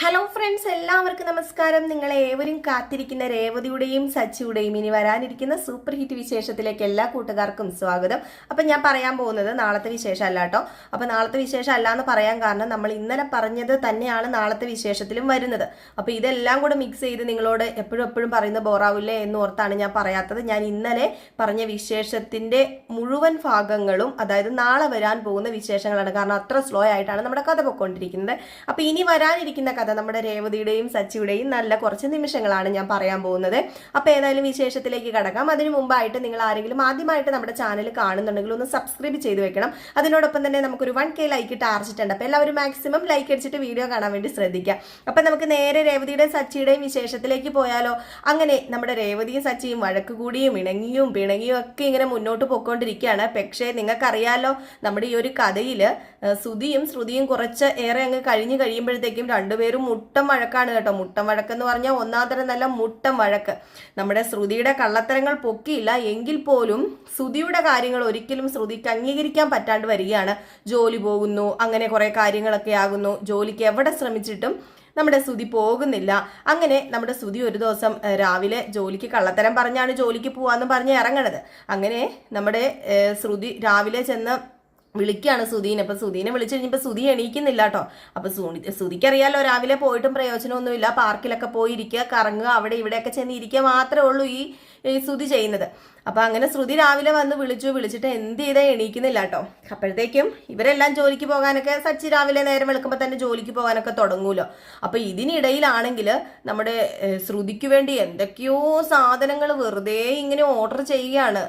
Hello friends എല്ലാവർക്കും നമസ്കാരം. നിങ്ങൾ ഏവരും കാത്തിരിക്കുന്ന രേവതിയുടെയും സച്ചിയുടെയും ഇനി വരാനിരിക്കുന്ന സൂപ്പർ ഹിറ്റ് വിശേഷത്തിലേക്ക് എല്ലാ കൂട്ടുകാർക്കും സ്വാഗതം. അപ്പം ഞാൻ പറയാൻ പോകുന്നത് നാളത്തെ വിശേഷം അല്ല കേട്ടോ. അപ്പം നാളത്തെ വിശേഷം അല്ല എന്ന് പറയാൻ കാരണം നമ്മൾ ഇന്നലെ പറഞ്ഞത് തന്നെയാണ് നാളത്തെ വിശേഷത്തിലും വരുന്നത്. അപ്പം ഇതെല്ലാം കൂടെ മിക്സ് ചെയ്ത് നിങ്ങളോട് എപ്പോഴും എപ്പോഴും പറയുന്നത് ബോറാവില്ലേ എന്ന് ഓർത്താണ് ഞാൻ പറയാത്തത്. ഞാൻ ഇന്നലെ പറഞ്ഞ വിശേഷത്തിന്റെ മുഴുവൻ ഭാഗങ്ങളും അതായത് നാളെ വരാൻ പോകുന്ന വിശേഷങ്ങളാണ്. കാരണം അത്ര സ്ലോ ആയിട്ടാണ് നമ്മുടെ കഥ പൊയ്ക്കൊണ്ടിരിക്കുന്നത്. അപ്പം ഇനി വരാനിരിക്കുന്ന നമ്മുടെ രേവതിയുടെയും സച്ചിയുടെയും നല്ല കുറച്ച് നിമിഷങ്ങളാണ് ഞാൻ പറയാൻ പോകുന്നത്. അപ്പോൾ ഏതായാലും വിശേഷത്തിലേക്ക് കടക്കാം. അതിനു മുമ്പായിട്ട് നിങ്ങൾ ആരെങ്കിലും ആദ്യമായിട്ട് നമ്മുടെ ചാനൽ കാണുന്നുണ്ടെങ്കിൽ ഒന്ന് സബ്സ്ക്രൈബ് ചെയ്ത് വെക്കണം. അതിനോടൊപ്പം തന്നെ നമുക്കൊരു വൺ കെ ലൈക്ക് ഇട്ട് ആർച്ചിട്ടുണ്ട് അപ്പോൾ എല്ലാവരും മാക്സിമം ലൈക്ക് അടിച്ചിട്ട് വീഡിയോ കാണാൻ വേണ്ടി ശ്രദ്ധിക്കുക. അപ്പം നമുക്ക് നേരെ രേവതിയുടെയും സച്ചിയുടെയും വിശേഷത്തിലേക്ക് പോയാലോ. അങ്ങനെ നമ്മുടെ രേവതിയും സച്ചിയും വഴക്ക് കൂടിയും ഇണങ്ങിയും പിണങ്ങിയും ഒക്കെ ഇങ്ങനെ മുന്നോട്ട് പോയിക്കൊണ്ടിരിക്കുകയാണ് പക്ഷേ നിങ്ങൾക്കറിയാലോ നമ്മുടെ ഈ ഒരു കഥയിൽ ശ്രുതിയും ശ്രുതിയും കുറച്ച് ഏറെ അങ്ങ് കഴിഞ്ഞ് കഴിയുമ്പോഴത്തേക്കും രണ്ടുപേരും മുട്ടം വഴക്കാണ് കേട്ടോ. മുട്ടം വഴക്ക് എന്ന് പറഞ്ഞാൽ ഒന്നാം തരം നല്ല മുട്ടം വഴക്ക് നമ്മുടെ ശ്രുതിയുടെ കള്ളത്തരങ്ങൾ പൊക്കിയില്ല. എങ്കിൽ പോലും ശ്രുതിയുടെ കാര്യങ്ങൾ ഒരിക്കലും ശ്രുതിക്ക് അംഗീകരിക്കാൻ പറ്റാണ്ട് വരികയാണ്. ജോലി പോകുന്നു അങ്ങനെ കുറെ കാര്യങ്ങളൊക്കെ ആകുന്നു. ജോലിക്ക് എവിടെ ശ്രമിച്ചിട്ടും നമ്മുടെ ശ്രുതി പോകുന്നില്ല. അങ്ങനെ നമ്മുടെ ശ്രുതി ഒരു ദിവസം രാവിലെ ജോലിക്ക് കള്ളത്തരം പറഞ്ഞാണ് ജോലിക്ക് പോവാന്ന് പറഞ്ഞ് ഇറങ്ങണത്. അങ്ങനെ നമ്മുടെ ശ്രുതി രാവിലെ ചെന്ന് വിളിക്കുകയാണ് സുധീനെ. അപ്പൊ സുധീനെ വിളിച്ചു കഴിഞ്ഞപ്പോൾ സുധി എണീക്കുന്നില്ല കേട്ടോ. അപ്പൊ സുനി സുധിക്കറിയാലോ രാവിലെ പോയിട്ടും പ്രയോജനമൊന്നുമില്ല. പാർക്കിലൊക്കെ പോയി ഇരിക്കുക കറങ്ങുക അവിടെ ഇവിടെയൊക്കെ ചെന്ന് ഇരിക്കുക മാത്രമേ ഉള്ളൂ ഈ ശ്രുതി ചെയ്യുന്നത്. അപ്പൊ അങ്ങനെ ശ്രുതി രാവിലെ വന്ന് വിളിച്ചു. വിളിച്ചിട്ട് എന്ത് ചെയ്താൽ എണീക്കുന്നില്ല കേട്ടോ അപ്പോഴത്തേക്കും ഇവരെല്ലാം ജോലിക്ക് പോകാനൊക്കെ സച്ചി രാവിലെ നേരം വെളുക്കുമ്പോൾ തന്നെ ജോലിക്ക് പോകാനൊക്കെ തുടങ്ങൂലോ. അപ്പൊ ഇതിനിടയിലാണെങ്കിൽ നമ്മുടെ ശ്രുതിക്ക് വേണ്ടി എന്തൊക്കെയോ സാധനങ്ങൾ വെറുതെ ഇങ്ങനെ ഓർഡർ ചെയ്യുകയാണ്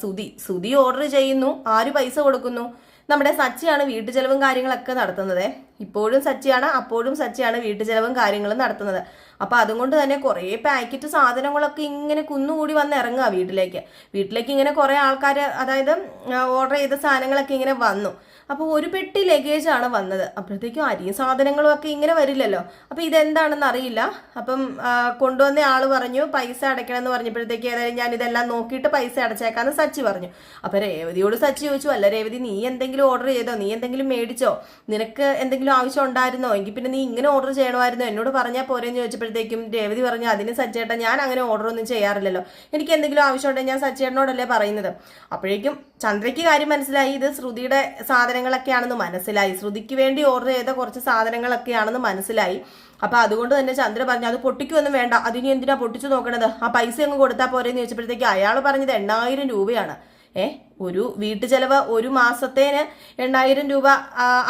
ശ്രുതി. ശ്രുതി ഓർഡർ ചെയ്യുന്നു. ആര് പൈസ കൊടുക്കുന്നു? നമ്മുടെ സച്ചിയാണ് വീട്ടു ചെലവും കാര്യങ്ങളൊക്കെ നടത്തുന്നത്. ഇപ്പോഴും സച്ചിയാണ് അപ്പോഴും സച്ചിയാണ് വീട്ടു ചെലവും കാര്യങ്ങളും നടത്തുന്നത്. അപ്പൊ അതുകൊണ്ട് തന്നെ കുറേ പാക്കറ്റ് സാധനങ്ങളൊക്കെ ഇങ്ങനെ കുന്നുകൂടി വന്ന് ഇറങ്ങുക വീട്ടിലേക്ക്. വീട്ടിലേക്ക് ഇങ്ങനെ കുറേ ആൾക്കാർ അതായത് ഓർഡർ ചെയ്ത സാധനങ്ങളൊക്കെ ഇങ്ങനെ വന്നു. അപ്പോൾ ഒരു പെട്ടി ലഗേജ് ആണ് വന്നത്. അപ്പോഴത്തേക്കും അരിയും സാധനങ്ങളും ഒക്കെ ഇങ്ങനെ വരില്ലല്ലോ. അപ്പോൾ ഇതെന്താണെന്ന് അറിയില്ല. അപ്പം കൊണ്ടുവന്ന ആൾ പറഞ്ഞു പൈസ അടയ്ക്കണമെന്ന് പറഞ്ഞപ്പോഴത്തേക്ക് ഏതായാലും ഞാൻ ഇതെല്ലാം നോക്കിയിട്ട് പൈസ അടച്ചേക്കാമെന്ന് സച്ചി പറഞ്ഞു. അപ്പോൾ രേവതിയോട് സച്ചി ചോദിച്ചു അല്ല രേവതി നീ എന്തെങ്കിലും ഓർഡർ ചെയ്തോ? നീ എന്തെങ്കിലും മേടിച്ചോ? നിനക്ക് എന്തെങ്കിലും ആവശ്യം ഉണ്ടായിരുന്നോ? എങ്കിൽ പിന്നെ നീ ഇങ്ങനെ ഓർഡർ ചെയ്യണമായിരുന്നോ. എന്നോട് പറഞ്ഞാൽ പോരെന്ന് ചോദിച്ചപ്പോഴത്തേക്കും രേവതി പറഞ്ഞു അതിന് സച്ചേട്ടൻ ഞാൻ അങ്ങനെ ഓർഡർ ഒന്നും ചെയ്യാറില്ലല്ലോ. എനിക്ക് എന്തെങ്കിലും ആവശ്യം ആവശ്യമുണ്ടെങ്കിൽ ഞാൻ സച്ചേട്ടനോടല്ലേ പറയുന്നത്. അപ്പോഴേക്കും ചന്ദ്രയ്ക്ക് കാര്യം മനസ്സിലായി. ഇത് ശ്രുതിയുടെ സാധനങ്ങളൊക്കെയാണെന്ന് മനസ്സിലായി. ശ്രുതിക്ക് വേണ്ടി ഓർഡർ ചെയ്ത കുറച്ച് സാധനങ്ങളൊക്കെയാണെന്ന് മനസ്സിലായി. അപ്പൊ അതുകൊണ്ട് തന്നെ ചന്ദ്ര പറഞ്ഞു അത് പൊട്ടിക്കൊന്നും വേണ്ട. അതിനി എന്തിനാ പൊട്ടിച്ചു നോക്കണത്? ആ പൈസ അങ്ങ് കൊടുത്താൽ പോരെന്ന് ചോദിച്ചപ്പോഴത്തേക്ക് അയാൾ പറഞ്ഞത് എണ്ണായിരം രൂപയാണ്. ഏ ഒരു വീട്ടു ചെലവ് ഒരു മാസത്തേന് എണ്ണായിരം രൂപ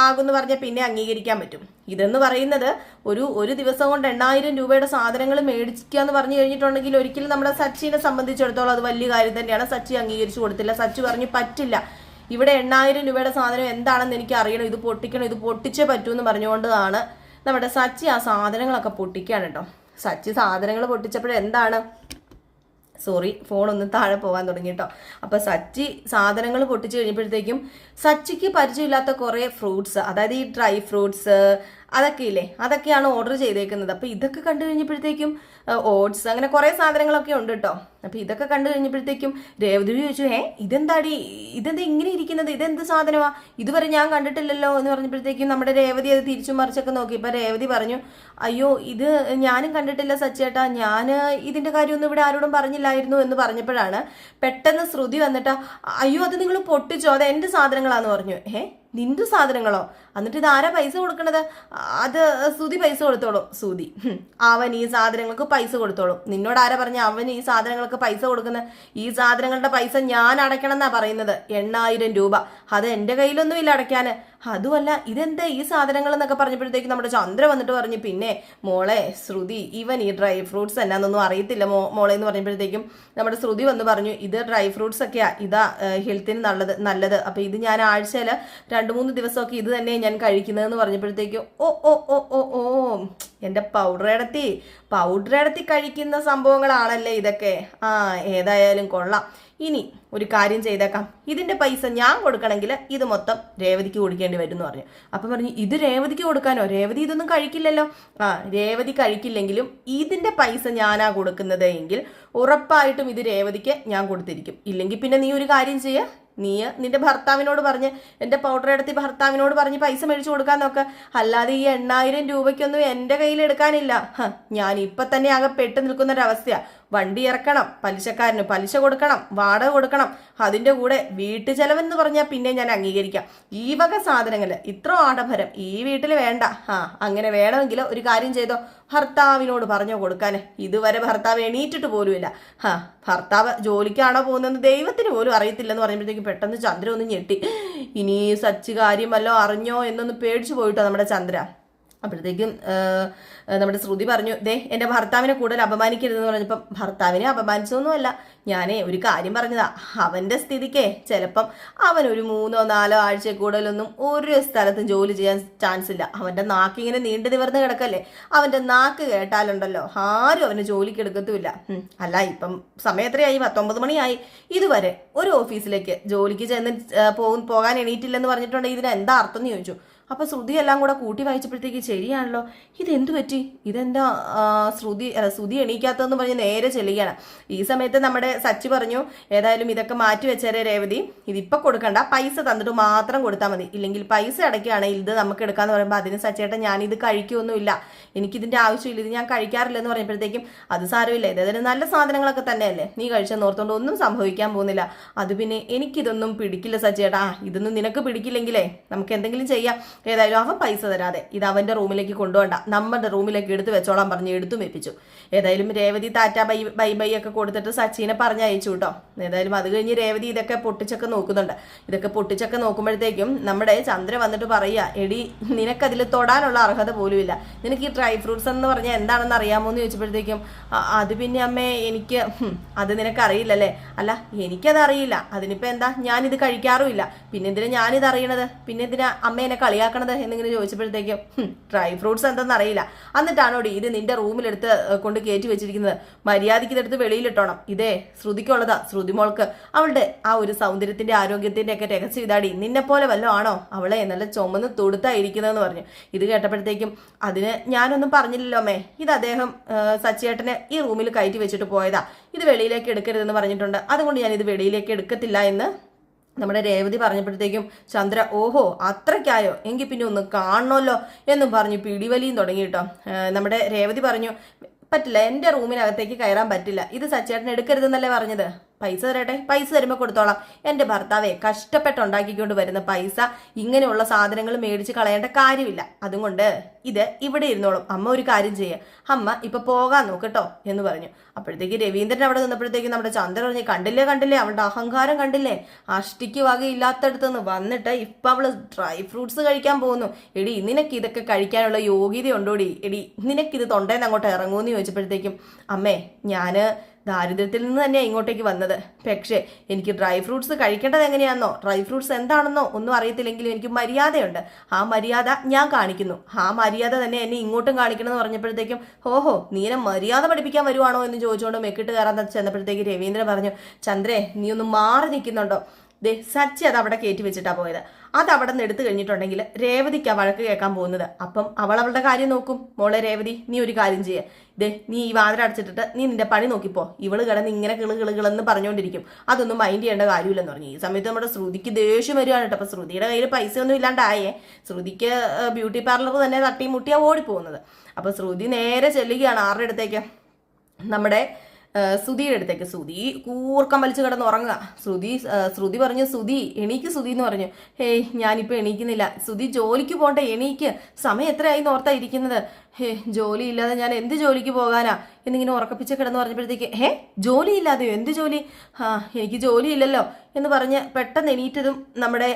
ആകുമെന്ന് പറഞ്ഞാൽ പിന്നെ അംഗീകരിക്കാൻ പറ്റും. ഇതെന്ന് പറയുന്നത് ഒരു ഒരു ദിവസം കൊണ്ട് എണ്ണായിരം രൂപയുടെ സാധനങ്ങൾ മേടിക്കുക എന്ന് പറഞ്ഞു കഴിഞ്ഞിട്ടുണ്ടെങ്കിൽ ഒരിക്കലും നമ്മുടെ സച്ചിനെ സംബന്ധിച്ചിടത്തോളം അത് വലിയ കാര്യം തന്നെയാണ്. സച്ചി അംഗീകരിച്ചു കൊടുത്തില്ല. സച്ചി പറഞ്ഞു പറ്റില്ല. ഇവിടെ എണ്ണായിരം രൂപയുടെ സാധനം എന്താണെന്ന് എനിക്ക് അറിയണം. ഇത് പൊട്ടിക്കണം ഇത് പൊട്ടിച്ചേ പറ്റൂ എന്ന് പറഞ്ഞുകൊണ്ടാണ് നമ്മുടെ സച്ചി ആ സാധനങ്ങളൊക്കെ പൊട്ടിക്കുകയാണ് കേട്ടോ. സച്ചി സാധനങ്ങൾ പൊട്ടിച്ചപ്പോൾ എന്താണ്? സോറി ഫോൺ ഒന്ന് താഴെ പോകാൻ തുടങ്ങി കേട്ടോ. അപ്പൊ സച്ചി സാധനങ്ങൾ പൊട്ടിച്ചു കഴിഞ്ഞപ്പോഴത്തേക്കും സച്ചിക്ക് പരിചയമില്ലാത്ത കുറേ ഫ്രൂട്ട്സ് അതായത് ഈ ഡ്രൈ ഫ്രൂട്ട്സ് അതൊക്കെ ഇല്ലേ? അതൊക്കെയാണ് ഓർഡർ ചെയ്തേക്കുന്നത്. അപ്പൊ ഇതൊക്കെ കണ്ടു കഴിഞ്ഞപ്പോഴത്തേക്കും ഓട്സ് അങ്ങനെ കുറേ സാധനങ്ങളൊക്കെ ഉണ്ട് കേട്ടോ അപ്പൊ ഇതൊക്കെ കണ്ടു കഴിഞ്ഞപ്പോഴത്തേക്കും രേവതി ചോദിച്ചു ഏ ഇതെന്താടി? ഇതെന്താ ഇങ്ങനെ ഇരിക്കുന്നത്? ഇതെന്ത് സാധനമാ? ഇതുവരെ ഞാൻ കണ്ടിട്ടില്ലല്ലോ എന്ന് പറഞ്ഞപ്പോഴത്തേക്കും നമ്മുടെ രേവതി അത് തിരിച്ചു മറിച്ചൊക്കെ നോക്കി. ഇപ്പൊ രേവതി പറഞ്ഞു അയ്യോ ഇത് ഞാനും കണ്ടിട്ടില്ല സച്ചേട്ടാ. ഞാൻ ഇതിന്റെ കാര്യമൊന്നും ഇവിടെ ആരോടും പറഞ്ഞില്ലായിരുന്നു എന്ന് പറഞ്ഞപ്പോഴാണ് പെട്ടെന്ന് ശ്രുതി വന്നിട്ട് അയ്യോ അത് നിങ്ങൾ പൊട്ടിച്ചോ? അത് എന്റെ സാധനങ്ങളാന്ന് പറഞ്ഞു. ഏ നിന്റെ സാധനങ്ങളോ? എന്നിട്ട് ഇത് ആരാ പൈസ കൊടുക്കണത്? അത് സുതി പൈസ കൊടുത്തോളും. സുതി. അവൻ ഈ സാധനങ്ങൾക്ക് പൈസ കൊടുത്തോളും. നിന്നോട് ആരാ പറഞ്ഞ അവൻ ഈ സാധനങ്ങൾക്ക് പൈസ കൊടുക്കുന്ന? ഈ സാധനങ്ങളുടെ പൈസ ഞാൻ അടയ്ക്കണം എന്നാ പറയുന്നത്. എണ്ണായിരം രൂപ. അത് എന്റെ കയ്യിലൊന്നുമില്ല അടയ്ക്കാന്. അതുമല്ല ഇതെന്താ ഈ സാധനങ്ങൾ എന്നൊക്കെ പറഞ്ഞപ്പോഴത്തേക്ക് നമ്മുടെ ചന്ദ്ര വന്നിട്ട് പറഞ്ഞു പിന്നെ മോളെ ശ്രുതി ഈവൻ ഈ ഡ്രൈ ഫ്രൂട്ട്സ് എന്നാന്നൊന്നും അറിയത്തില്ല മോ മോളെ എന്ന് പറഞ്ഞപ്പോഴത്തേക്കും നമ്മുടെ ശ്രുതി വന്ന് പറഞ്ഞു ഇത് ഡ്രൈ ഫ്രൂട്ട്സ് ഒക്കെയാ ഇതാ ഹെൽത്തിന് നല്ലത് നല്ലത്. അപ്പൊ ഇത് ഞാൻ ആഴ്ചയിൽ രണ്ട് മൂന്ന് ദിവസമൊക്കെ ഇത് തന്നെ ഞാൻ കഴിക്കുന്നതെന്ന് പറഞ്ഞപ്പോഴത്തേക്കും ഓ ഓ ഓ ഓ ഓ എന്റെ പൗഡർ ഇടത്തി പൗഡർ ഇടത്തി കഴിക്കുന്ന സംഭവങ്ങളാണല്ലേ ഇതൊക്കെ. ആ ഏതായാലും കൊള്ളാം. ഇനി ഒരു കാര്യം ചെയ്തേക്കാം. ഇതിന്റെ പൈസ ഞാൻ കൊടുക്കണമെങ്കിൽ ഇത് മൊത്തം രേവതിക്ക് കൊടുക്കേണ്ടി വരും എന്ന് പറഞ്ഞു. അപ്പം പറഞ്ഞു ഇത് രേവതിക്ക് കൊടുക്കാനോ? രേവതി ഇതൊന്നും കഴിക്കില്ലല്ലോ. ആ രേവതി കഴിക്കില്ലെങ്കിലും ഇതിന്റെ പൈസ ഞാനാ കൊടുക്കുന്നത് എങ്കിൽ ഉറപ്പായിട്ടും ഇത് രേവതിക്ക് ഞാൻ കൊടുത്തിരിക്കും. ഇല്ലെങ്കിൽ പിന്നെ നീ ഒരു കാര്യം ചെയ്യുക നീ നിന്റെ ഭർത്താവിനോട് പറഞ്ഞ് എന്റെ പൗഡർ എടുത്ത് ഭർത്താവിനോട് പറഞ്ഞ് പൈസ മേടിച്ചു കൊടുക്കാൻ നോക്ക്. അല്ലാതെ ഈ എണ്ണായിരം രൂപയ്ക്കൊന്നും എന്റെ കയ്യിൽ എടുക്കാനില്ല. ഞാൻ ഇപ്പൊ തന്നെ ആകെ പെട്ട് നിൽക്കുന്ന ഒരവസ്ഥയാ. വണ്ടി ഇറക്കണം പലിശക്കാരന് പലിശ കൊടുക്കണം വാടക കൊടുക്കണം അതിന്റെ കൂടെ വീട്ടു ചെലവെന്ന് പറഞ്ഞാൽ പിന്നെ ഞാൻ അംഗീകരിക്കാം. ഈ വക സാധനങ്ങൾ ഇത്ര ആഡംബരം ഈ വീട്ടിൽ വേണ്ട. ആ അങ്ങനെ വേണമെങ്കിൽ ഒരു കാര്യം ചെയ്തോ. ഭർത്താവിനോട് പറഞ്ഞോ കൊടുക്കാൻ ഇതുവരെ ഭർത്താവ് എണീറ്റിട്ട് പോലുമില്ല. ഹാ ഭർത്താവ് ജോലിക്കാണോ പോകുന്നതെന്ന് ദൈവത്തിന് പോലും അറിയത്തില്ലെന്ന് പറയുമ്പോഴത്തേക്കും പെട്ടെന്ന് ചന്ദ്ര ഒന്ന് ഞെട്ടി. ഇനി സച്ച് കാര്യമല്ലോ അറിഞ്ഞോ എന്നൊന്ന് പേടിച്ചു പോയിട്ടോ നമ്മുടെ ചന്ദ്ര. അപ്പോഴത്തേക്കും നമ്മുടെ ശ്രുതി പറഞ്ഞു ദേ എന്റെ ഭർത്താവിനെ കൂടുതൽ അപമാനിക്കരുതെന്ന് പറഞ്ഞപ്പം ഭർത്താവിനെ അപമാനിച്ചൊന്നുമല്ല. ഞാനേ ഒരു കാര്യം പറഞ്ഞതാ. അവന്റെ സ്ഥിതിക്കേ ചിലപ്പം അവൻ ഒരു മൂന്നോ നാലോ ആഴ്ച കൂടുതലൊന്നും ഒരു സ്ഥലത്തും ജോലി ചെയ്യാൻ ചാൻസ് ഇല്ല. അവന്റെ നാക്ക് ഇങ്ങനെ നീണ്ടു നിവർന്ന് കിടക്കല്ലേ? അവന്റെ നാക്ക് കേട്ടാലുണ്ടല്ലോ. ആരും അവന് ജോലിക്ക് എടുക്കത്തുമില്ല. അല്ല ഇപ്പം സമയം എത്രയായി? പത്തൊമ്പത് മണിയായി. ഇതുവരെ ഒരു ഓഫീസിലേക്ക് ജോലിക്ക് ചെന്ന് പോകാൻ എണീറ്റില്ലെന്ന് പറഞ്ഞിട്ടുണ്ടെങ്കിൽ ഇതിന് എന്താ അർത്ഥം എന്ന് ചോദിച്ചു. അപ്പൊ ശ്രുതി എല്ലാം കൂടെ കൂട്ടി വായിച്ചപ്പോഴത്തേക്ക് ശരിയാണല്ലോ. ഇതെന്തു പറ്റി? ഇതെന്താ ശ്രുതി ശ്രുതി എണീക്കാത്തതെന്ന് പറഞ്ഞ് നേരെ ചെല്ലുകയാണ്. ഈ സമയത്ത് നമ്മുടെ സച്ചി പറഞ്ഞു ഏതായാലും ഇതൊക്കെ മാറ്റി വെച്ചേരെ രേവതി. ഇതിപ്പൊ കൊടുക്കണ്ട. പൈസ തന്നിട്ട് മാത്രം കൊടുത്താൽ മതി. ഇല്ലെങ്കിൽ പൈസ അടയ്ക്കുകയാണെങ്കിൽ ഇത് നമുക്ക് എടുക്കാന്ന് പറയുമ്പോൾ അതിന് ഇത് കഴിക്കുകയൊന്നുമില്ല എനിക്കിതിന്റെ ആവശ്യമില്ല. ഇത് ഞാൻ കഴിക്കാറില്ല എന്ന് അത് സാരമില്ല. ഇതേതായാലും നല്ല സാധനങ്ങളൊക്കെ തന്നെയല്ലേ? നീ കഴിച്ച നോർത്തോണ്ട് ഒന്നും സംഭവിക്കാൻ പോകുന്നില്ല. അത് പിന്നെ എനിക്കിതൊന്നും പിടിക്കില്ല സച്ചേട്ടാ. ഇതൊന്നും നിനക്ക് പിടിക്കില്ലെങ്കിലേ നമുക്ക് എന്തെങ്കിലും ചെയ്യാം. ഏതായാലും അവൻ പൈസ തരാതെ ഇത് അവന്റെ റൂമിലേക്ക് കൊണ്ടുപോണ്ട നമ്മുടെ റൂമിലേക്ക് എടുത്തു വെച്ചോളാൻ പറഞ്ഞ് എടുത്തു വെപ്പിച്ചു. ഏതായാലും Revathi tata bye bye bye ഒക്കെ കൊടുത്തിട്ട് സച്ചിനെ പറഞ്ഞയച്ചു കേട്ടോ ഏതായാലും അത് കഴിഞ്ഞ് രേവതി ഇതൊക്കെ പൊട്ടിച്ചൊക്കെ നോക്കുന്നുണ്ട്. ഇതൊക്കെ പൊട്ടിച്ചൊക്കെ നോക്കുമ്പോഴത്തേക്കും നമ്മുടെ ചന്ദ്ര വന്നിട്ട് പറയുക എടി നിനക്കതിൽ തൊടാനുള്ള അർഹത പോലുമില്ല. നിനക്ക് ഈ ഡ്രൈ ഫ്രൂട്ട്സ് എന്ന് പറഞ്ഞാൽ എന്താണെന്ന് അറിയാമോ എന്ന് ചോദിച്ചപ്പോഴത്തേക്കും അത് പിന്നെ അമ്മേ എനിക്ക് അത് നിനക്കറിയില്ലല്ലേ? അല്ല എനിക്കത് അറിയില്ല അതിനിപ്പോ എന്താ? ഞാനിത് കഴിക്കാറുമില്ല. പിന്നെന്തിനാ ഞാനിത് അറിയണത് പിന്നെന്തിനാ അമ്മ എന്നെ കളിയാക്കണത് എന്നിങ്ങനെ ചോദിച്ചപ്പോഴത്തേക്കും ഡ്രൈ ഫ്രൂട്ട്സ് എന്തെന്ന് അറിയില്ല. എന്നിട്ടാണോടി ഇത് നിന്റെ റൂമിലെടുത്ത് കൊണ്ട് കയറ്റി വെച്ചിരിക്കുന്നത്. മര്യാദയ്ക്ക് ഇതെടുത്ത് വെളിയിലിട്ടോണം. ഇതേ ശ്രുതിക്കുള്ളതാ ശ്രുതി മോൾക്ക്. അവളുടെ ആ ഒരു സൗന്ദര്യത്തിന്റെ ആരോഗ്യത്തിന്റെ ഒക്കെ രഹസ്യം ഇതാടി. നിന്നെ പോലെ വല്ലതും ആണോ? അവളെ നല്ല ചുമന്ന് തൊടുത്തായിരിക്കുന്നതെന്ന് പറഞ്ഞു. ഇത് കേട്ടപ്പോഴത്തേക്കും അതിന് ഞാനൊന്നും പറഞ്ഞില്ലല്ലോ അമ്മേ. ഇത് അദ്ദേഹം സച്ചിയേട്ടനെ ഈ റൂമിൽ കയറ്റി വെച്ചിട്ട് പോയതാ. ഇത് വെളിയിലേക്ക് എടുക്കരുതെന്ന് പറഞ്ഞിട്ടുണ്ട്. അതുകൊണ്ട് ഞാൻ ഇത് വെളിയിലേക്ക് എടുക്കത്തില്ല എന്ന് നമ്മുടെ രേവതി പറഞ്ഞപ്പോഴത്തേക്കും ചന്ദ്ര ഓഹോ അത്രയ്ക്കായോ? എങ്കിൽ പിന്നെ ഒന്ന് കാണണമല്ലോ എന്നും പറഞ്ഞു പിടിവലിയും തുടങ്ങി കേട്ടോ നമ്മുടെ രേവതി പറഞ്ഞു പറ്റില്ല എന്റെ റൂമിനകത്തേക്ക് കയറാൻ പറ്റില്ല. ഇത് സച്ചേട്ടൻ എടുക്കരുതെന്നല്ലേ പറഞ്ഞത്? പൈസ തരട്ടെ? പൈസ തരുമ്പോൾ കൊടുത്തോളാം. എന്റെ ഭർത്താവേ കഷ്ടപ്പെട്ടുണ്ടാക്കിക്കൊണ്ട് വരുന്ന പൈസ ഇങ്ങനെയുള്ള സാധനങ്ങൾ മേടിച്ച് കളയേണ്ട കാര്യമില്ല. അതുകൊണ്ട് ഇത് ഇവിടെ ഇരുന്നോളും. അമ്മ ഒരു കാര്യം ചെയ്യുക അമ്മ ഇപ്പൊ പോകാൻ നോക്കട്ടോ എന്ന് പറഞ്ഞു. അപ്പോഴത്തേക്ക് രവീന്ദ്രൻ അവിടെ നിന്നപ്പോഴത്തേക്ക് നമ്മുടെ ചന്ദ്രൻ പറഞ്ഞു കണ്ടില്ലേ കണ്ടില്ലേ? അവളുടെ അഹങ്കാരം കണ്ടില്ലേ? അഷ്ടിക്ക് വകയില്ലാത്തടത്ത് നിന്ന് വന്നിട്ട് ഇപ്പൊ അവൾ ഡ്രൈ ഫ്രൂട്ട്സ് കഴിക്കാൻ പോകുന്നു. എടി നിനക്ക് ഇതൊക്കെ കഴിക്കാനുള്ള യോഗ്യത ഉണ്ടോടി എടി നിനക്ക് ഇത് തൊണ്ടേന്ന് അങ്ങോട്ട് ഇറങ്ങുമെന്ന് ചോദിച്ചപ്പോഴത്തേക്കും അമ്മേ ഞാൻ ദാരിദ്ര്യത്തിൽ നിന്ന് തന്നെയാണ് ഇങ്ങോട്ടേക്ക് വന്നത്. പക്ഷേ എനിക്ക് ഡ്രൈ ഫ്രൂട്ട്സ് കഴിക്കേണ്ടത് എങ്ങനെയാണെന്നോ ഡ്രൈ ഫ്രൂട്ട്സ് എന്താണെന്നോ ഒന്നും അറിയത്തില്ലെങ്കിലും എനിക്ക് മര്യാദയുണ്ട്. ആ മര്യാദ ഞാൻ കാണിക്കുന്നു. ആ മര്യാദ തന്നെ എന്നെ ഇങ്ങോട്ടും കാണിക്കണമെന്ന് പറഞ്ഞപ്പോഴത്തേക്കും ഓഹോ നീ എന്നെ മര്യാദ പഠിപ്പിക്കാൻ വരുവാണോ? എന്ന് ചോദിച്ചുകൊണ്ട് മെക്കിട്ട് കയറാൻ ചെന്നപ്പോഴത്തേക്ക് രവീന്ദ്രൻ പറഞ്ഞു ചന്ദ്രേ നീ ഒന്ന് മാറി നിൽക്കുന്നുണ്ടോ? ദേ സച്ചി അത് അവിടെ കയറ്റി വെച്ചിട്ടാ പോയത്. അത് അവിടെ നിന്ന് എടുത്തു കഴിഞ്ഞിട്ടുണ്ടെങ്കിൽ രേവതിക്കാ വഴക്ക് കേൾക്കാൻ പോകുന്നത്. അപ്പം അവൾ അവളുടെ കാര്യം നോക്കും. മോളെ രേവതി നീ ഒരു കാര്യം ചെയ്യേ. ദേ നീ ഈ വാതിൽ അടച്ചിട്ടിട്ട് നീ നിന്റെ പണി നോക്കിപ്പോ. ഇവൾ കിടന്ന് ഇങ്ങനെ കിളു കിളുകളെന്ന് പറഞ്ഞുകൊണ്ടിരിക്കും അതൊന്നും മൈൻഡ് ചെയ്യേണ്ട കാര്യമില്ലെന്ന് പറഞ്ഞു. ഈ സമയത്ത് നമ്മുടെ ശ്രുതിക്ക് ദേഷ്യം വരുവാണ് കേട്ടോ. അപ്പൊ ശ്രുതിയുടെ കയ്യിൽ പൈസ ഒന്നും ഇല്ലാണ്ടായേ ശ്രുതിക്ക് ബ്യൂട്ടി പാർലർ തന്നെ തട്ടിമുട്ടിയാ ഓടിപ്പോകുന്നത്. അപ്പൊ ശ്രുതി നേരെ ചെല്ലുകയാണ് ആരുടെ അടുത്തേക്ക്? നമ്മുടെ സുധിയുടെ അടുത്തേക്ക്. സുധി കൂർക്കം വലിച്ചു കിടന്ന് ഉറങ്ങുക. ശ്രുതി ശ്രുതി പറഞ്ഞു സുധി എണീക്ക് സുധി എന്ന് പറഞ്ഞു. ഹേയ് ഞാനിപ്പോൾ എണീക്കുന്നില്ല. സുധി ജോലിക്ക് പോകട്ടെ എണീക്ക്. സമയം എത്രയായി ഓർത്താ ഇരിക്കുന്നത്? ഹേ ജോലി ഇല്ലാതെ ഞാൻ എന്ത് ജോലിക്ക് പോകാനാ? എന്നിങ്ങനെ ഉറക്കപ്പിച്ച കിടന്ന് പറഞ്ഞപ്പോഴത്തേക്ക് ഹേ ജോലി ഇല്ലാതെയോ എന്ത് ജോലി? ആ എനിക്ക് ജോലി ഇല്ലല്ലോ എന്ന് പറഞ്ഞ് പെട്ടെന്ന് എണീറ്റതും നമ്മുടെ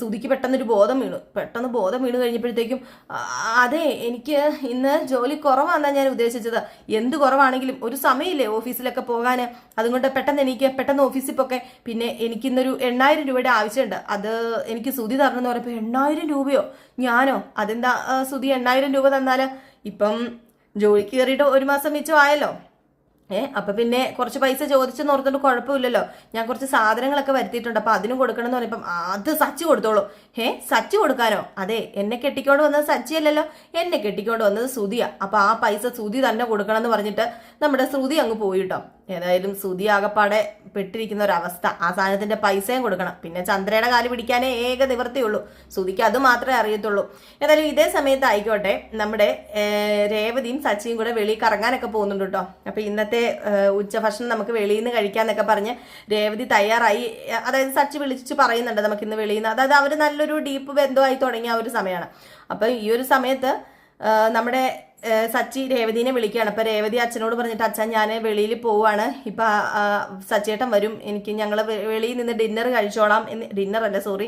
സുതിക്ക് പെട്ടെന്നൊരു ബോധം വീണു. പെട്ടെന്ന് ബോധം വീണ് കഴിഞ്ഞപ്പോഴത്തേക്കും "ആ, അതെ എനിക്ക് ഇന്ന് ജോലി കുറവാന്നാ ഞാൻ ഉദ്ദേശിച്ചത്. എന്ത് കുറവാണെങ്കിലും ഒരു സമയമില്ലേ ഓഫീസിലൊക്കെ പോകാൻ അതുകൊണ്ട് പെട്ടെന്ന് എനിക്ക് പെട്ടെന്ന് ഓഫീസിൽ പോക്കെ. പിന്നെ എനിക്കിന്നൊരു എണ്ണായിരം രൂപയുടെ ആവശ്യമുണ്ട്. അത് എനിക്ക് സുതി തരണമെന്ന് പറയുമ്പോൾ എണ്ണായിരം രൂപയോ? ഞാനോ? അതെന്താ സുധി എണ്ണായിരം രൂപ തന്നാൽ ഇപ്പം ജോലിക്ക് കയറിയിട്ട് ഒരു മാസം മിച്ചമായല്ലോ ഏ അപ്പൊ പിന്നെ കുറച്ച് പൈസ ചോദിച്ചെന്ന് ഓർത്തോണ്ട് കുഴപ്പമില്ലല്ലോ. ഞാൻ കുറച്ച് സാധനങ്ങളൊക്കെ വരുത്തിയിട്ടുണ്ട്. അപ്പൊ അതിനും കൊടുക്കണം എന്ന് പറയുമ്പോ അത് സച്ചി കൊടുത്തോളൂ. ഏ സച്ചി കൊടുക്കാനോ? അതെ എന്നെ കെട്ടിക്കൊണ്ട് വന്നത് സച്ചിയല്ലല്ലോ എന്നെ കെട്ടിക്കൊണ്ട് വന്നത് സുതിയാ അപ്പൊ ആ പൈസ സുതി തന്നെ കൊടുക്കണം എന്ന് പറഞ്ഞിട്ട് നമ്മുടെ ശ്രുതി അങ്ങ് പോയിട്ടോ ഏതായാലും സുതി ആകപ്പാടെ പെട്ടിരിക്കുന്ന ഒരു അവസ്ഥ ആ സാധനത്തിന്റെ പൈസയും കൊടുക്കണം. പിന്നെ ചന്ദ്രയുടെ കാൽ പിടിക്കാനേ ഏക നിവൃത്തിയുള്ളൂ. സുതിക്ക് അത് മാത്രമേ അറിയത്തുള്ളൂ. ഏതായാലും ഇതേ സമയത്ത് ആയിക്കോട്ടെ നമ്മുടെ രേവതിയും സച്ചിയും കൂടെ വെളിയിൽ കറങ്ങാനൊക്കെ പോകുന്നുണ്ട് കേട്ടോ അപ്പൊ ഇന്നത്തെ ഏർ, ഉച്ചഭക്ഷണം നമുക്ക് വെളിയിൽ നിന്ന് കഴിക്കാന്നൊക്കെ പറഞ്ഞ് രേവതി തയ്യാറായി. അതായത് സച്ചി വിളിച്ച് പറയുന്നുണ്ട് നമുക്ക് ഇന്ന് വെളിയിൽ നിന്ന് അതായത് അവർ നല്ലൊരു ഡീപ്പ് ബന്ധമായി തുടങ്ങിയ ആ ഒരു സമയമാണ് അപ്പം ഈ ഒരു സമയത്ത് നമ്മുടെ സച്ചി രേവതിനെ വിളിക്കുകയാണ്. അപ്പൊ രേവതി അച്ഛനോട് പറഞ്ഞിട്ട് അച്ഛൻ ഞാൻ വെളിയിൽ പോവാണ്. ഇപ്പൊ സച്ചേട്ടൻ വരും. എനിക്ക് ഞങ്ങൾ വെളിയിൽ നിന്ന് ഡിന്നർ കഴിച്ചോളാം. എന്ന് ഡിന്നർ അല്ല സോറി.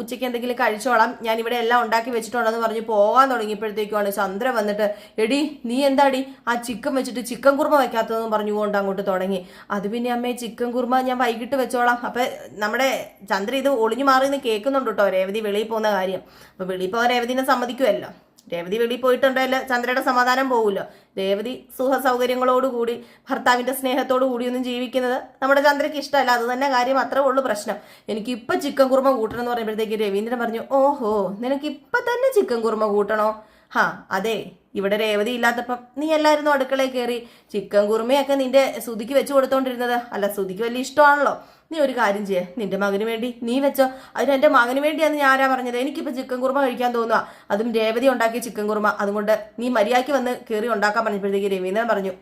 ഉച്ചയ്ക്ക് എന്തെങ്കിലും കഴിച്ചോളാം. ഞാൻ ഇവിടെ എല്ലാം ഉണ്ടാക്കി വെച്ചിട്ടുണ്ടെന്ന് പറഞ്ഞ് പോകാൻ തുടങ്ങിയപ്പോഴത്തേക്കുമാണ് ചന്ദ്ര വന്നിട്ട് എടി നീ എന്താടി? ആ ചിക്കൻ വെച്ചിട്ട് ചിക്കൻ കുർമ വെക്കാത്തതെന്ന് പറഞ്ഞുകൊണ്ട് അങ്ങോട്ട് തുടങ്ങി. അത് പിന്നെ അമ്മേ ചിക്കൻ കുർമ ഞാൻ വൈകിട്ട് വെച്ചോളാം. അപ്പൊ നമ്മുടെ ചന്ദ്ര ഇത് ഒളിഞ്ഞു മാറി നിന്ന് കേൾക്കുന്നുണ്ട് കേട്ടോ രേവതി വെളിയിൽ പോകുന്ന കാര്യം. അപ്പൊ വെളിയിൽ പോകാൻ രേവതിനെ സമ്മതിക്കുമല്ലോ രേവതി വെളിയിൽ പോയിട്ടുണ്ടല്ലോ ചന്ദ്രയുടെ സമാധാനം പോകുമല്ലോ രേവതി സുഖ സൗകര്യങ്ങളോടുകൂടി ഭർത്താവിന്റെ സ്നേഹത്തോടു കൂടി ഒന്നും ജീവിക്കുന്നത് നമ്മുടെ ചന്ദ്രയ്ക്ക് ഇഷ്ടമല്ല. അത് തന്നെ കാര്യം അത്രേ ഉള്ളൂ പ്രശ്നം. എനിക്ക് ഇപ്പൊ ചിക്കൻ കുറുമ കൂട്ടണം എന്ന് പറയുമ്പോഴത്തേക്ക് രവീന്ദ്രൻ പറഞ്ഞു ഓഹോ നിനക്ക് ഇപ്പൊ തന്നെ ചിക്കൻ കുറുമ കൂട്ടണോ? ഹാ അതെ. ഇവിടെ രേവതി ഇല്ലാത്തപ്പം നീ എല്ലായിരുന്നു അടുക്കളയിൽ കയറി ചിക്കൻ കുറുമയൊക്കെ നിന്റെ സുതിക്ക് വെച്ച് കൊടുത്തോണ്ടിരുന്നത്. അല്ല സുതിക്ക് വലിയ ഇഷ്ടമാണല്ലോ. നീ ഒരു കാര്യം ചെയ്യേ. നിന്റെ മകന് വേണ്ടി നീ വെച്ചോ. അതിന് എന്റെ മകന് വേണ്ടിയാന്ന് ഞാൻ ആരാ പറഞ്ഞത്? എനിക്കിപ്പോ ചിക്കൻ കുറുമ കഴിക്കാൻ തോന്നുക അതും രേവതി ഉണ്ടാക്കിയ ചിക്കൻ കുറുമ. അതുകൊണ്ട് നീ മര്യാദയ്ക്ക് വന്ന് കയറി ഉണ്ടാക്കാൻ പറഞ്ഞപ്പോഴത്തേക്ക് രവീന്ദ്രൻ പറഞ്ഞു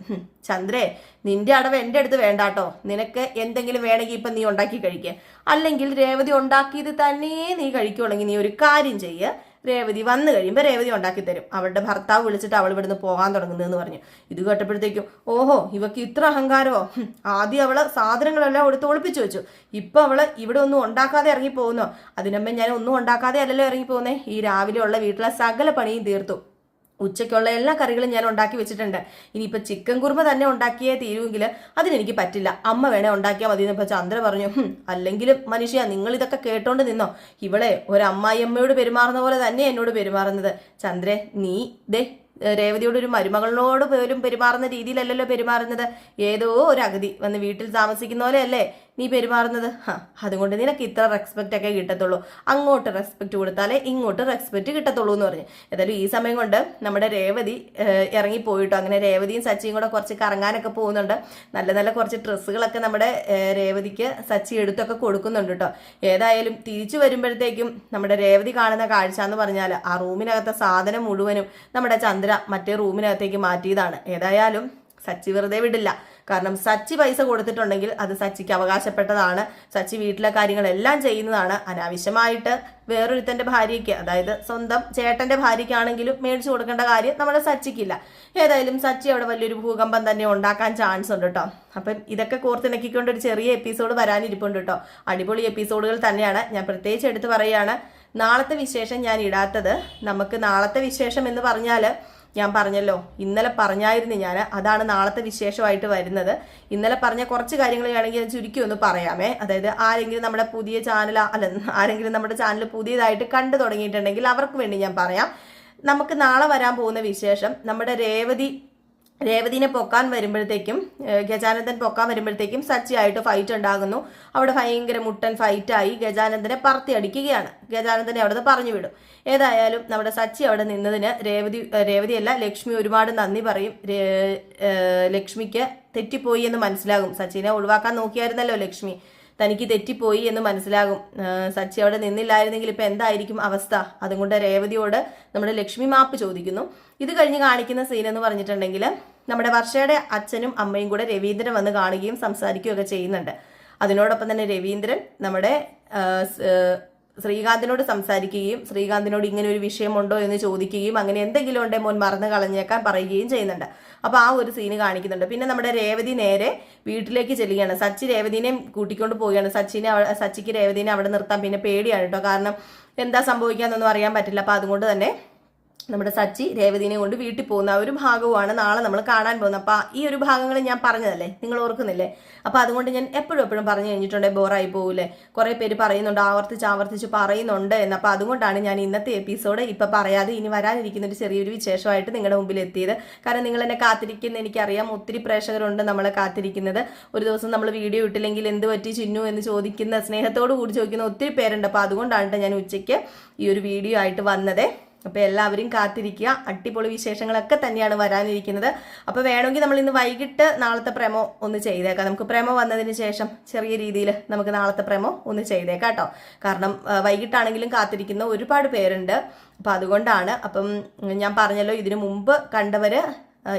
ചന്ദ്രേ നിന്റെ അടവ് എന്റെ അടുത്ത് വേണ്ടാട്ടോ. നിനക്ക് എന്തെങ്കിലും വേണമെങ്കിൽ ഇപ്പൊ നീ ഉണ്ടാക്കി കഴിക്കുക അല്ലെങ്കിൽ രേവതി ഉണ്ടാക്കിയത് തന്നെ നീ കഴിക്കുവാണെങ്കിൽ നീ ഒരു കാര്യം ചെയ്യ്. രേവതി വന്നു കഴിയുമ്പോൾ രേവതി ഉണ്ടാക്കി തരും. അവളുടെ ഭർത്താവ് വിളിച്ചിട്ട് അവൾ ഇവിടുന്ന് പോകാൻ തുടങ്ങുന്നതെന്ന് പറഞ്ഞു. ഇത് കേട്ടപ്പോഴത്തേക്കും ഓഹോ ഇവക്ക് ഇത്ര അഹങ്കാരമോ? ആദ്യം അവൾ സാധനങ്ങളെല്ലാം എടുത്ത് ഒളിപ്പിച്ചു വെച്ചു. ഇപ്പൊ അവൾ ഇവിടെ ഒന്നും ഉണ്ടാക്കാതെ ഇറങ്ങി പോകുന്നോ അതിനമ്മ ഞാൻ ഒന്നും ഉണ്ടാക്കാതെ അല്ലല്ലോ ഇറങ്ങി പോകുന്നേ ഈ രാവിലെ ഉള്ള വീട്ടിലെ സകല പണിയും തീർത്തു. ഉച്ചയ്ക്കുള്ള എല്ലാ കറികളും ഞാൻ ഉണ്ടാക്കി വെച്ചിട്ടുണ്ട്. ഇനിയിപ്പോൾ ചിക്കൻ കുറുമ തന്നെ ഉണ്ടാക്കിയേ തീരുമെങ്കിൽ അതിനെനിക്ക് പറ്റില്ല. അമ്മ വേണേ ഉണ്ടാക്കിയാൽ മതി എന്നപ്പോൾ ചന്ദ്ര പറഞ്ഞു. "ഹും, അല്ലെങ്കിലും മനുഷ്യ നിങ്ങൾ ഇതൊക്കെ കേട്ടോണ്ട് നിന്നോ. ഇവളെ ഒരു അമ്മായിയമ്മയോട് പെരുമാറുന്ന പോലെ തന്നെ എന്നോട് പെരുമാറുന്നത്. ചന്ദ്രേ നീ ദേ രേവതിയോട് ഒരു മരുമകളോട് പോലും പെരുമാറുന്ന രീതിയിലല്ലല്ലോ പെരുമാറുന്നത്. ഏതോ ഒരു അഗതി. വന്ന് വീട്ടിൽ താമസിക്കുന്ന പോലെയല്ലേ? നീ പെരുമാറുന്നത്? ഹാ അതുകൊണ്ട് നിനക്ക് ഇത്ര റെസ്പെക്റ്റ് ഒക്കെ കിട്ടത്തുള്ളൂ. അങ്ങോട്ട് റെസ്പെക്റ്റ് കൊടുത്താലേ ഇങ്ങോട്ട് റെസ്പെക്റ്റ് കിട്ടത്തുള്ളൂ എന്ന് പറഞ്ഞു. ഏതായാലും ഈ സമയം കൊണ്ട് നമ്മുടെ രേവതി ഇറങ്ങിപ്പോയിട്ടോ? അങ്ങനെ രേവതിയും സച്ചിയും കൂടെ കുറച്ച് കറങ്ങാനൊക്കെ പോകുന്നുണ്ട്. നല്ല നല്ല കുറച്ച് ഡ്രസ്സുകളൊക്കെ നമ്മുടെ രേവതിക്ക് സച്ചി എടുത്തൊക്കെ കൊടുക്കുന്നുണ്ട് കേട്ടോ ഏതായാലും തിരിച്ചു വരുമ്പോഴത്തേക്കും നമ്മുടെ രേവതി കാണുന്ന കാഴ്ച എന്ന് പറഞ്ഞാൽ ആ റൂമിനകത്തെ സാധനം മുഴുവനും നമ്മുടെ ചന്ദ്ര മറ്റേ റൂമിനകത്തേക്ക് മാറ്റിയതാണ്. ഏതായാലും സച്ചി വെറുതെ വിടില്ല. കാരണം സച്ചി പൈസ കൊടുത്തിട്ടുണ്ടെങ്കിൽ അത് സച്ചിക്ക് അവകാശപ്പെട്ടതാണ്. സച്ചി വീട്ടിലെ കാര്യങ്ങളെല്ലാം ചെയ്യുന്നതാണ്. അനാവശ്യമായിട്ട് വേറൊരുത്തന്റെ ഭാര്യയ്ക്ക് അതായത് സ്വന്തം ചേട്ടന്റെ ഭാര്യയ്ക്കാണെങ്കിലും മേടിച്ചു കൊടുക്കേണ്ട കാര്യം നമ്മുടെ സച്ചിക്കില്ല. ഏതായാലും സച്ചി അവിടെ വലിയൊരു ഭൂകമ്പം തന്നെ ഉണ്ടാക്കാൻ ചാൻസ് ഉണ്ട് കേട്ടോ അപ്പം ഇതൊക്കെ കോർത്തിണക്കിക്കൊണ്ട് ഒരു ചെറിയ എപ്പിസോഡ് വരാനിരിപ്പുണ്ട് കേട്ടോ അടിപൊളി എപ്പിസോഡുകൾ തന്നെയാണ്. ഞാൻ പ്രത്യേകിച്ച് എടുത്ത് പറയുകയാണ് നാളത്തെ വിശേഷം ഞാൻ ഇടാത്തത്. നമുക്ക് നാളത്തെ വിശേഷം എന്ന് പറഞ്ഞാൽ ഞാൻ പറഞ്ഞല്ലോ. ഇന്നലെ പറഞ്ഞായിരുന്നു ഞാൻ. അതാണ് നാളത്തെ വിശേഷമായിട്ട് വരുന്നത്. ഇന്നലെ പറഞ്ഞ കുറച്ച് കാര്യങ്ങൾ വേണമെങ്കിൽ ചുരുക്കി ഒന്ന് പറയാമേ. അതായത് ആരെങ്കിലും നമ്മുടെ പുതിയ ചാനൽ അല്ല ആരെങ്കിലും നമ്മുടെ ചാനൽ പുതിയതായിട്ട് കണ്ടു തുടങ്ങിയിട്ടുണ്ടെങ്കിൽ അവർക്ക് വേണ്ടി ഞാൻ പറയാം. നമുക്ക് നാളെ വരാൻ പോകുന്ന വിശേഷം നമ്മുടെ രേവതി രേവതിനെ പൊക്കാൻ വരുമ്പോഴത്തേക്കും ഗജാനന്ദൻ പൊക്കാൻ വരുമ്പോഴത്തേക്കും സച്ചിയായിട്ട് ഫൈറ്റ് ഉണ്ടാകുന്നു. അവിടെ ഭയങ്കര മുട്ടൻ ഫൈറ്റായി ഗജാനന്ദനെ പറത്തി അടിക്കുകയാണ്. ഗജാനന്ദനെ അവിടെ നിന്ന് പറഞ്ഞു വിടും. ഏതായാലും നമ്മുടെ സച്ചി അവിടെ നിന്നതിന് രേവതി രേവതിയല്ല ലക്ഷ്മി ഒരുപാട് നന്ദി പറയും. ലക്ഷ്മിക്ക് തെറ്റിപ്പോയി എന്ന് മനസ്സിലാകും. സച്ചിനെ ഒഴിവാക്കാൻ നോക്കിയായിരുന്നല്ലോ ലക്ഷ്മി. തനിക്ക് തെറ്റിപ്പോയി എന്ന് മനസ്സിലാകും. സച്ചി അവിടെ നിന്നില്ലായിരുന്നെങ്കിൽ ഇപ്പൊ എന്തായിരിക്കും അവസ്ഥ? അതുകൊണ്ട് രേവതിയോട് നമ്മുടെ ലക്ഷ്മി മാപ്പ് ചോദിക്കുന്നു. ഇത് കഴിഞ്ഞ് കാണിക്കുന്ന സീൻ എന്ന് പറഞ്ഞിട്ടുണ്ടെങ്കിൽ നമ്മുടെ വർഷയുടെ അച്ഛനും അമ്മയും കൂടെ രവീന്ദ്രൻ വന്ന് കാണുകയും സംസാരിക്കുകയും ഒക്കെ ചെയ്യുന്നുണ്ട്. അതിനോടൊപ്പം തന്നെ രവീന്ദ്രൻ നമ്മുടെ ശ്രീകാന്തിനോട് സംസാരിക്കുകയും ശ്രീകാന്തിനോട് ഇങ്ങനെ ഒരു വിഷയമുണ്ടോ എന്ന് ചോദിക്കുകയും അങ്ങനെ എന്തെങ്കിലും ഉണ്ടെ മോൻ മറന്നു കളഞ്ഞേക്കാൻ പറയുകയും ചെയ്യുന്നുണ്ട്. അപ്പൊ ആ ഒരു സീന് കാണിക്കുന്നുണ്ട്. പിന്നെ നമ്മുടെ രേവതി നേരെ വീട്ടിലേക്ക് ചെല്ലുകയാണ്. സച്ചി രേവതിനെ കൂട്ടിക്കൊണ്ട് പോവുകയാണ്. സച്ചിനെ സച്ചിക്ക് രേവതിനെ അവിടെ നിർത്താൻ പിന്നെ പേടിയാണ് കേട്ടോ. കാരണം എന്താ സംഭവിക്കാന്നൊന്നും അറിയാൻ പറ്റില്ല. അപ്പൊ അതുകൊണ്ട് തന്നെ നമ്മുടെ സച്ചി രേവതിനെ കൊണ്ട് വീട്ടിൽ പോകുന്ന ആ ഒരു ഭാഗവുമാണ് നാളെ നമ്മൾ കാണാൻ പോകുന്നത്. അപ്പോൾ ഈ ഒരു ഭാഗങ്ങൾ ഞാൻ പറഞ്ഞതല്ലേ? നിങ്ങൾ ഓർക്കുന്നില്ലേ? അപ്പോൾ അതുകൊണ്ട് ഞാൻ എപ്പോഴും എപ്പോഴും പറഞ്ഞു കഴിഞ്ഞിട്ടുണ്ടെങ്കിൽ ബോറായി പോകില്ലേ കുറേ പേര് പറയുന്നുണ്ട് ആവർത്തിച്ച് ആവർത്തിച്ച് പറയുന്നുണ്ട് എന്ന്. അപ്പോൾ അതുകൊണ്ടാണ് ഞാൻ ഇന്നത്തെ എപ്പിസോഡ് ഇപ്പോൾ പറയാതെ ഇനി വരാനിരിക്കുന്ന ഒരു ചെറിയൊരു വിശേഷമായിട്ട് നിങ്ങളുടെ മുമ്പിൽ എത്തിയത്. കാരണം നിങ്ങൾ എന്നെ കാത്തിരിക്കുന്ന എനിക്കറിയാം. ഒത്തിരി പ്രേക്ഷകരുണ്ട് നമ്മളെ കാത്തിരിക്കുന്നത്. ഒരു ദിവസം നമ്മൾ വീഡിയോ ഇട്ടില്ലെങ്കിൽ എന്ത് പറ്റി ചിന്നു എന്ന് ചോദിക്കുന്ന സ്നേഹത്തോടു കൂടി ചോദിക്കുന്ന ഒത്തിരി പേരുണ്ട്. അപ്പോൾ അതുകൊണ്ടാണ് ഞാൻ ഉച്ചയ്ക്ക് ഈ ഒരു വീഡിയോ ആയിട്ട് വന്നത്. അപ്പോൾ എല്ലാവരും കാത്തിരിക്കുക. അടിപൊളി വിശേഷങ്ങളൊക്കെ തന്നെയാണ് വരാനിരിക്കുന്നത്. അപ്പോൾ വേണമെങ്കിൽ നമ്മൾ ഇന്ന് വൈകിട്ട് നാളത്തെ പ്രമോ ഒന്ന് ചെയ്തേക്കാം. നമുക്ക് പ്രമോ വന്നതിന് ശേഷം ചെറിയ രീതിയിൽ നമുക്ക് നാളത്തെ പ്രമോ ഒന്ന് ചെയ്തേക്കാം കേട്ടോ. കാരണം വൈകിട്ടാണെങ്കിലും കാത്തിരിക്കുന്ന ഒരുപാട് പേരുണ്ട്. അപ്പോൾ അതുകൊണ്ടാണ് അപ്പം ഞാൻ പറഞ്ഞല്ലോ ഇതിനു മുമ്പ് കണ്ടവർ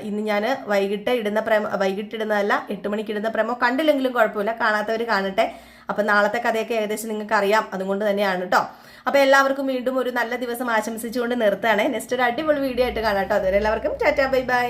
ഇന്ന് ഞാൻ വൈകിട്ട് ഇടുന്ന പ്രമോ വൈകിട്ട് ഇടുന്നതല്ല എട്ട് മണിക്ക് ഇടുന്ന പ്രമോ കണ്ടില്ലെങ്കിലും കുഴപ്പമില്ല. കാണാത്തവർ കാണട്ടെ. അപ്പം നാളത്തെ കഥയൊക്കെ ഏകദേശം നിങ്ങൾക്ക് അറിയാം അതുകൊണ്ട് തന്നെയാണ് കേട്ടോ അപ്പോൾ എല്ലാവർക്കും വീണ്ടും ഒരു നല്ല ദിവസം ആശംസിച്ചുകൊണ്ട് നിർത്തുകയാണ്. നെക്സ്റ്റ് ഒരു അടിപൊളി വീഡിയോ ആയിട്ട് കാണാം കേട്ടോ അതുവരെ എല്ലാവർക്കും ടാറ്റാ ബൈ ബൈ.